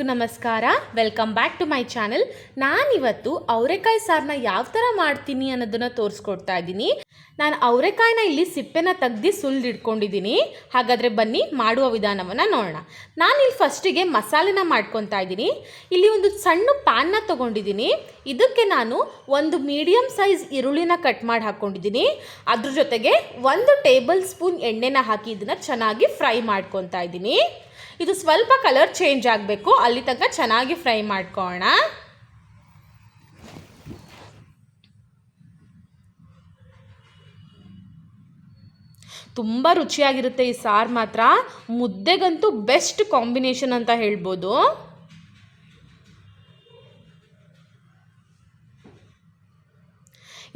ಎಲ್ಲರಿಗೂ ನಮಸ್ಕಾರ. Welcome back to my channel ನಾನಿವತ್ತು ಅವರೆಕಾಯಿ ಸಾರನ್ನ ಯಾವ ಥರ ಮಾಡ್ತೀನಿ ಅನ್ನೋದನ್ನ ತೋರಿಸ್ಕೊಡ್ತಾ ಇದ್ದೀನಿ. ನಾನು ಅವರೆಕಾಯಿನ ಇಲ್ಲಿ ಸಿಪ್ಪೆನ ತೆಗ್ದು ಸುಲಿದಿಟ್ಕೊಂಡಿದ್ದೀನಿ. ಹಾಗಾದರೆ ಬನ್ನಿ ಮಾಡುವ ವಿಧಾನವನ್ನು ನೋಡೋಣ. ನಾನು ಇಲ್ಲಿ ಫಸ್ಟಿಗೆ ಮಸಾಲೆನ ಮಾಡ್ಕೊತಾ ಇದ್ದೀನಿ. ಇಲ್ಲಿ ಒಂದು ಸಣ್ಣ ಪ್ಯಾನ್ನ ತೊಗೊಂಡಿದ್ದೀನಿ. ಇದಕ್ಕೆ ನಾನು ಒಂದು ಮೀಡಿಯಮ್ ಸೈಜ್ ಈರುಳ್ಳಿನ ಕಟ್ ಮಾಡಿ ಹಾಕ್ಕೊಂಡಿದ್ದೀನಿ ಅದ್ರ ಜೊತೆಗೆ ಒಂದು ಟೇಬಲ್ ಸ್ಪೂನ್ ಎಣ್ಣೆನ ಹಾಕಿ ಇದನ್ನು ಚೆನ್ನಾಗಿ ಫ್ರೈ ಮಾಡ್ಕೊತಾ ಇದ್ದೀನಿ. ಇದು ಸ್ವಲ್ಪ ಕಲರ್ ಚೇಂಜ್ ಆಗಬೇಕು. ಅಲ್ಲಿ ತನಕ ಚೆನ್ನಾಗಿ ಫ್ರೈ ಮಾಡ್ಕೊಳ್ಳೋಣ ತುಂಬ ರುಚಿಯಾಗಿರುತ್ತೆ ಈ ಸಾರು ಮಾತ್ರ. ಮುದ್ದೆಗಂತೂ ಬೆಸ್ಟ್ ಕಾಂಬಿನೇಷನ್ ಅಂತ ಹೇಳ್ಬೋದು.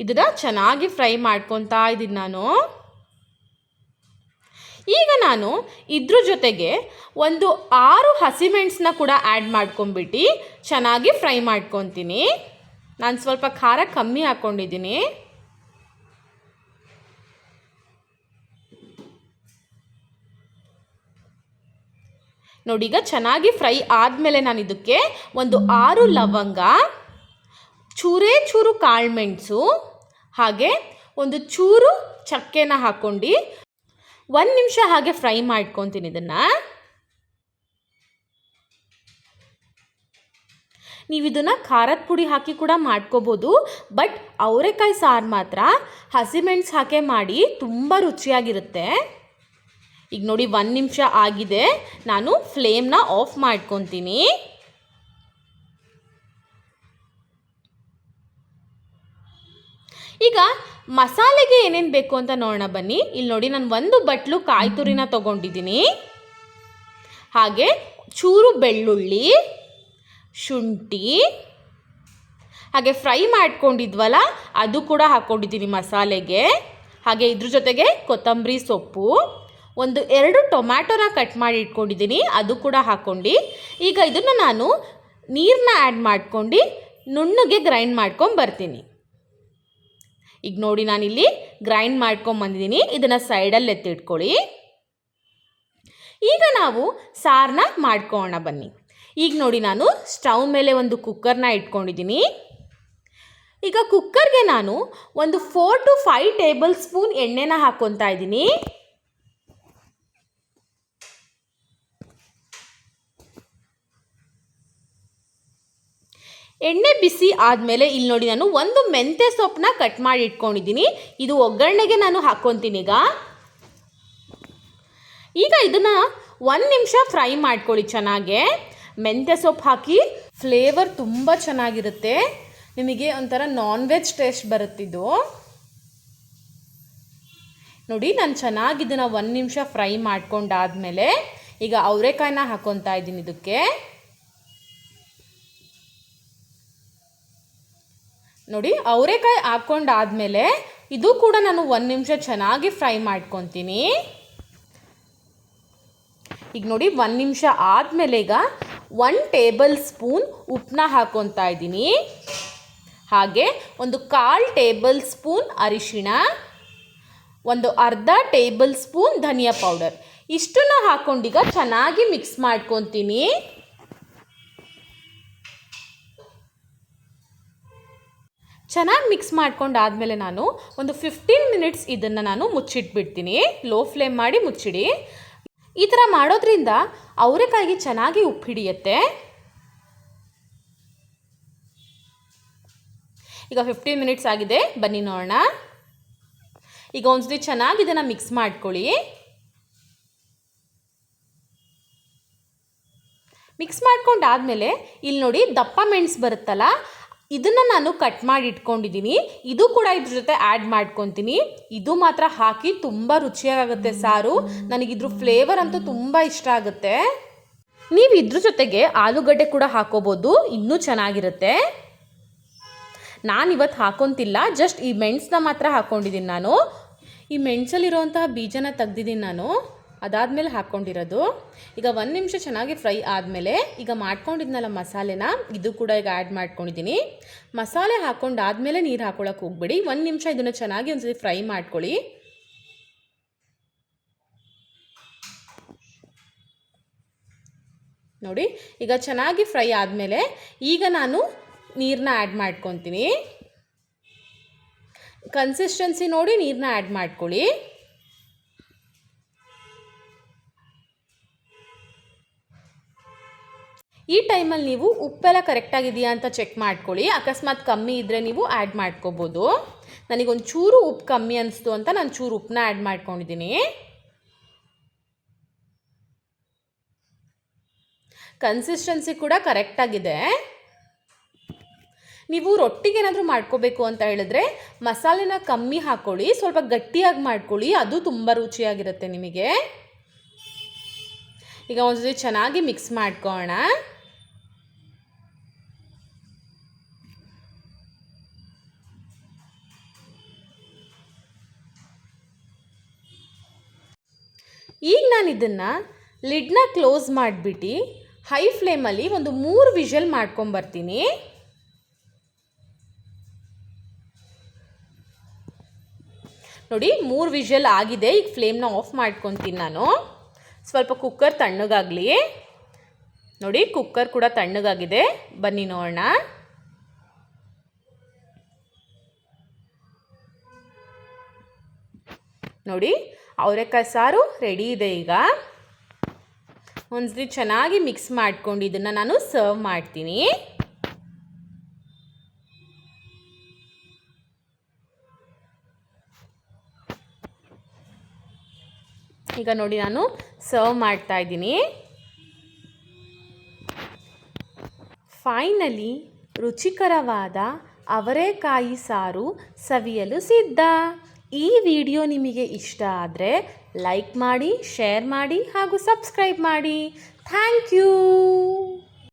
ಇದನ್ನ ಚೆನ್ನಾಗಿ ಫ್ರೈ ಮಾಡ್ಕೊತಾ ಇದ್ದೀನಿ ನಾನು. ಈಗ ನಾನು ಇದ್ರ ಜೊತೆಗೆ ಒಂದು ಆರು ಹಸಿಮೆಣಸನ್ನ ಕೂಡ ಆ್ಯಡ್ ಮಾಡ್ಕೊಂಬಿಟ್ಟು ಚೆನ್ನಾಗಿ ಫ್ರೈ ಮಾಡ್ಕೊತೀನಿ. ನಾನು ಸ್ವಲ್ಪ ಖಾರ ಕಮ್ಮಿ ಹಾಕ್ಕೊಂಡಿದ್ದೀನಿ ನೋಡಿ, ಈಗ ಚೆನ್ನಾಗಿ ಫ್ರೈ ಆದಮೇಲೆ ನಾನು ಇದಕ್ಕೆ ಒಂದು ಆರು ಲವಂಗ, ಚೂರೇ ಚೂರು ಕಾಳುಮೆಣಸು ಹಾಗೆ ಒಂದು ಚೂರು ಚಕ್ಕೆನ ಹಾಕ್ಕೊಂಡು ಒಂದು ನಿಮಿಷ ಹಾಗೆ ಫ್ರೈ ಮಾಡ್ಕೊತೀನಿ ಇದನ್ನು. ನೀವು ಇದನ್ನು ಖಾರದ ಪುಡಿ ಹಾಕಿ ಕೂಡ ಮಾಡ್ಕೋಬೋದು, ಬಟ್ ಅವರೆಕಾಯಿ ಸಾರು ಮಾತ್ರ ಹಸಿಮೆಣ್ಸು ಹಾಕಿ ಮಾಡಿ ತುಂಬ ರುಚಿಯಾಗಿರುತ್ತೆ. ಈಗ ನೋಡಿ ಒಂದು ನಿಮಿಷ ಆಗಿದೆ, ನಾನು ಫ್ಲೇಮ್ನ ಆಫ್ ಮಾಡ್ಕೊತೀನಿ. ಈಗ ಮಸಾಲೆಗೆ ಏನೇನು ಬೇಕು ಅಂತ ನೋಡೋಣ ಬನ್ನಿ. ಇಲ್ಲಿ ನೋಡಿ ನಾನು ಒಂದು ಬಟ್ಲು ಕಾಯಿ ತುರಿನ ತೊಗೊಂಡಿದ್ದೀನಿ. ಹಾಗೆ ಚೂರು ಬೆಳ್ಳುಳ್ಳಿ, ಶುಂಠಿ, ಹಾಗೆ ಫ್ರೈ ಮಾಡ್ಕೊಂಡಿದ್ವಲ್ಲ, ಅದು ಕೂಡ ಹಾಕ್ಕೊಂಡಿದ್ದೀನಿ ಮಸಾಲೆಗೆ. ಹಾಗೆ ಇದ್ರ ಜೊತೆಗೆ ಕೊತ್ತಂಬರಿ ಸೊಪ್ಪು, ಒಂದು ಎರಡು ಟೊಮ್ಯಾಟೊನ ಕಟ್ ಮಾಡಿ ಇಟ್ಕೊಂಡಿದ್ದೀನಿ, ಅದು ಕೂಡ ಹಾಕ್ಕೊಂಡು. ಈಗ ಇದನ್ನು ನಾನು ನೀರನ್ನ ಆ್ಯಡ್ ಮಾಡ್ಕೊಂಡು, ನುಣ್ಣಗೆ ಗ್ರೈಂಡ್ ಮಾಡ್ಕೊಂಡು ಬರ್ತೀನಿ. ಈಗ ನೋಡಿ ನಾನಿಲ್ಲಿ ಗ್ರೈಂಡ್ ಮಾಡ್ಕೊಂಬಂದಿದ್ದೀನಿ ಇದನ್ನು ಸೈಡಲ್ಲಿ ಎತ್ತಿಟ್ಕೊಳ್ಳಿ. ಈಗ ನಾವು ಸಾರನ್ನ ಮಾಡ್ಕೊಳ್ಳೋಣ ಬನ್ನಿ. ಈಗ ನೋಡಿ ನಾನು ಸ್ಟವ್ ಮೇಲೆ ಒಂದು ಕುಕ್ಕರ್ನ ಇಟ್ಕೊಂಡಿದ್ದೀನಿ. ಈಗ ಕುಕ್ಕರ್ಗೆ ನಾನು ಒಂದು four to five tablespoon ಎಣ್ಣೆನ ಹಾಕ್ಕೊತಾ ಇದ್ದೀನಿ. ಎಣ್ಣೆ ಬಿಸಿ ಆದಮೇಲೆ ಇಲ್ಲಿ ನೋಡಿ ನಾನು ಒಂದು ಮೆಂತ್ಯ ಸೊಪ್ಪನ್ನ ಕಟ್ ಮಾಡಿ ಇಟ್ಕೊಂಡಿದ್ದೀನಿ. ಇದು ಒಗ್ಗರಣೆಗೆ ನಾನು ಹಾಕ್ಕೊತೀನಿ ಈಗ. ಈಗ ಇದನ್ನು ಒಂದು ನಿಮಿಷ ಫ್ರೈ ಮಾಡ್ಕೊಳ್ಳಿ ಚೆನ್ನಾಗೆ. ಮೆಂತ್ಯ ಸೊಪ್ಪು ಹಾಕಿ ಫ್ಲೇವರ್ ತುಂಬ ಚೆನ್ನಾಗಿರುತ್ತೆ. ನಿಮಗೆ ಒಂಥರ ನಾನ್ ವೆಜ್ ಟೇಸ್ಟ್ ಬರುತ್ತಿದ್ದು ನೋಡಿ ನಾನು ಚೆನ್ನಾಗಿ ಇದನ್ನು ಒಂದು ನಿಮಿಷ ಫ್ರೈ ಮಾಡ್ಕೊಂಡಾದ್ಮೇಲೆ ಈಗ ಅವರೆಕಾಯಿನ ಹಾಕ್ಕೊತಾ ಇದ್ದೀನಿ ಇದಕ್ಕೆ. ನೋಡಿ ಅವರೆಕಾಯಿ ಹಾಕ್ಕೊಂಡಾದ್ಮೇಲೆ ಇದು ಕೂಡ ನಾನು ಒಂದು ನಿಮಿಷ ಚೆನ್ನಾಗಿ ಫ್ರೈ ಮಾಡ್ಕೊತೀನಿ. ಈಗ ನೋಡಿ, ಒಂದು ನಿಮಿಷ ಆದಮೇಲೆ ಈಗ ಒನ್ ಟೇಬಲ್ ಸ್ಪೂನ್ ಉಪ್ಪನ್ನ ಹಾಕ್ಕೊತಾ ಇದ್ದೀನಿ. ಹಾಗೆ ಒಂದು ಕಾಲು ಟೇಬಲ್ ಸ್ಪೂನ್ ಅರಿಶಿಣ, ಒಂದು ಅರ್ಧ ಟೇಬಲ್ ಸ್ಪೂನ್ ಧನಿಯಾ ಪೌಡರ್. ಇಷ್ಟನ್ನು ಹಾಕ್ಕೊಂಡೀಗ ಚೆನ್ನಾಗಿ ಮಿಕ್ಸ್ ಮಾಡ್ಕೊತೀನಿ. ಚೆನ್ನಾಗಿ ಮಿಕ್ಸ್ ಮಾಡ್ಕೊಂಡಾದಮೇಲೆ ನಾನು ಒಂದು ಫಿಫ್ಟೀನ್ ಮಿನಿಟ್ಸ್ ಇದನ್ನು ನಾನು ಮುಚ್ಚಿಟ್ಬಿಡ್ತೀನಿ. ಲೋ ಫ್ಲೇಮ್ ಮಾಡಿ ಮುಚ್ಚಿಡಿ. ಈ ಥರ ಮಾಡೋದ್ರಿಂದ ಅವರೆಕಾಯಿಗೆ ಚೆನ್ನಾಗಿ ಉಪ್ಪು ಹಿಡಿಯುತ್ತೆ. ಈಗ ಫಿಫ್ಟೀನ್ ಮಿನಿಟ್ಸ್ ಆಗಿದೆ. ಬನ್ನಿ ನೋಡೋಣ. ಈಗ ಒಂದ್ಸತಿ ಚೆನ್ನಾಗಿ ಇದನ್ನು ಮಿಕ್ಸ್ ಮಾಡ್ಕೊಳ್ಳಿ. ಮಿಕ್ಸ್ ಮಾಡ್ಕೊಂಡಾದಮೇಲೆ ಇಲ್ಲಿ ನೋಡಿ ದಪ್ಪ ಮೆಣಸು ಬರುತ್ತಲ್ಲ ಇದನ್ನು ನಾನು ಕಟ್ ಮಾಡಿ ಇಟ್ಕೊಂಡಿದ್ದೀನಿ ಇದು ಕೂಡ ಇದ್ರ ಜೊತೆ ಆ್ಯಡ್ ಮಾಡ್ಕೊತೀನಿ. ಇದು ಮಾತ್ರ ಹಾಕಿ ತುಂಬ ರುಚಿಯಾಗುತ್ತೆ ಸಾರು. ನನಗಿದ್ರ ಫ್ಲೇವರ್ ಅಂತೂ ತುಂಬ ಇಷ್ಟ ಆಗುತ್ತೆ. ನೀವು ಇದ್ರ ಜೊತೆಗೆ ಆಲೂಗಡ್ಡೆ ಕೂಡ ಹಾಕೋಬೋದು. ಇನ್ನೂ ಚೆನ್ನಾಗಿರುತ್ತೆ. ನಾನಿವತ್ತು ಹಾಕೊತಿಲ್ಲ. ಜಸ್ಟ್ ಈ ಮೆಣಸನ್ನ ಮಾತ್ರ ಹಾಕ್ಕೊಂಡಿದ್ದೀನಿ ನಾನು. ಈ ಮೆಣಸಲ್ಲಿರುವಂತಹ ಬೀಜನ ತೆಗ್ದಿದ್ದೀನಿ ನಾನು. ಅದಾದಮೇಲೆ ಹಾಕ್ಕೊಂಡಿರೋದು. ಈಗ ಒಂದು ನಿಮಿಷ ಚೆನ್ನಾಗಿ ಫ್ರೈ ಆದಮೇಲೆ ಈಗ ಮಾಡ್ಕೊಂಡಿದ್ನಲ್ಲ ಮಸಾಲೆನ, ಇದು ಕೂಡ ಈಗ ಆ್ಯಡ್ ಮಾಡ್ಕೊಂಡಿದ್ದೀನಿ ಮಸಾಲೆ ಹಾಕ್ಕೊಂಡಾದ್ಮೇಲೆ ನೀರು ಹಾಕ್ಕೊಳಕ್ಕೆ ಹೋಗ್ಬೇಡಿ. ಒಂದು ನಿಮಿಷ ಇದನ್ನು ಚೆನ್ನಾಗಿ ಒಂದ್ಸತಿ ಫ್ರೈ ಮಾಡ್ಕೊಳ್ಳಿ. ನೋಡಿ, ಈಗ ಚೆನ್ನಾಗಿ ಫ್ರೈ ಆದಮೇಲೆ ಈಗ ನಾನು ನೀರನ್ನ ಆ್ಯಡ್ ಮಾಡ್ಕೊತೀನಿ. ಕನ್ಸಿಸ್ಟೆನ್ಸಿ ನೋಡಿ ನೀರನ್ನ ಆ್ಯಡ್ ಮಾಡ್ಕೊಳ್ಳಿ. ಈ ಟೈಮಲ್ಲಿ ನೀವು ಉಪ್ಪೆಲ್ಲ ಕರೆಕ್ಟಾಗಿದೆಯಾ ಅಂತ ಚೆಕ್ ಮಾಡ್ಕೊಳ್ಳಿ. ಅಕಸ್ಮಾತ್ ಕಮ್ಮಿ ಇದ್ದರೆ ನೀವು ಆ್ಯಡ್ ಮಾಡ್ಕೋಬೋದು. ನನಗೊಂದು ಚೂರು ಉಪ್ಪು ಕಮ್ಮಿ ಅನಿಸ್ತು ಅಂತ ನಾನು ಚೂರು ಉಪ್ಪನ್ನ ಆ್ಯಡ್ ಮಾಡ್ಕೊಂಡಿದ್ದೀನಿ. ಕನ್ಸಿಸ್ಟೆನ್ಸಿ ಕೂಡ ಕರೆಕ್ಟಾಗಿದೆ. ನೀವು ರೊಟ್ಟಿಗೆ ಏನಾದರೂ ಮಾಡ್ಕೋಬೇಕು ಅಂತ ಹೇಳಿದ್ರೆ ಮಸಾಲೆನ ಕಮ್ಮಿ ಹಾಕ್ಕೊಳ್ಳಿ ಸ್ವಲ್ಪ ಗಟ್ಟಿಯಾಗಿ ಮಾಡ್ಕೊಳ್ಳಿ, ಅದು ತುಂಬ ರುಚಿಯಾಗಿರುತ್ತೆ ನಿಮಗೆ. ಈಗ ಒಂದ್ಸತಿ ಚೆನ್ನಾಗಿ ಮಿಕ್ಸ್ ಮಾಡ್ಕೊಳ್ಳೋಣ ಈಗ ನಾನು ಇದನ್ನು ಲಿಡ್ನ ಕ್ಲೋಸ್ ಮಾಡಿಬಿಟ್ಟು ಹೈ ಫ್ಲೇಮಲ್ಲಿ ಒಂದು ಮೂರು ವಿಷಲ್ ಮಾಡ್ಕೊಂಬರ್ತೀನಿ. ನೋಡಿ, ಮೂರು ವಿಷಲ್ ಆಗಿದೆ, ಈಗ ಫ್ಲೇಮ್ನ ಆಫ್ ಮಾಡ್ಕೊತೀನಿ ನಾನು. ಸ್ವಲ್ಪ ಕುಕ್ಕರ್ ತಣ್ಣಗಾಗಲಿ. ನೋಡಿ ಕುಕ್ಕರ್ ಕೂಡ ತಣ್ಣಗಾಗಿದೆ. ಬನ್ನಿ ನೋಡೋಣ. ನೋಡಿ ಅವರೆಕಾಯಿ ಸಾರು ರೆಡಿ ಇದೆ ಈಗ. ಒಂದ್ಸರಿ ಚೆನ್ನಾಗಿ ಮಿಕ್ಸ್ ಮಾಡ್ಕೊಂಡು ಇದನ್ನು ನಾನು ಸರ್ವ್ ಮಾಡ್ತೀನಿ. ಈಗ ನೋಡಿ ನಾನು ಸರ್ವ್ ಮಾಡ್ತಾ ಇದ್ದೀನಿ. ಫೈನಲಿ ರುಚಿಕರವಾದ ಅವರೆಕಾಯಿ ಸಾರು ಸವಿಯಲು ಸಿದ್ಧ. ಈ ವಿಡಿಯೋ ನಿಮಗೆ ಇಷ್ಟ ಆದರೆ ಲೈಕ್ ಮಾಡಿ ಶೇರ್ ಮಾಡಿ ಹಾಗೂ ಸಬ್ಸ್ಕ್ರೈಬ್ ಮಾಡಿ. Thank you.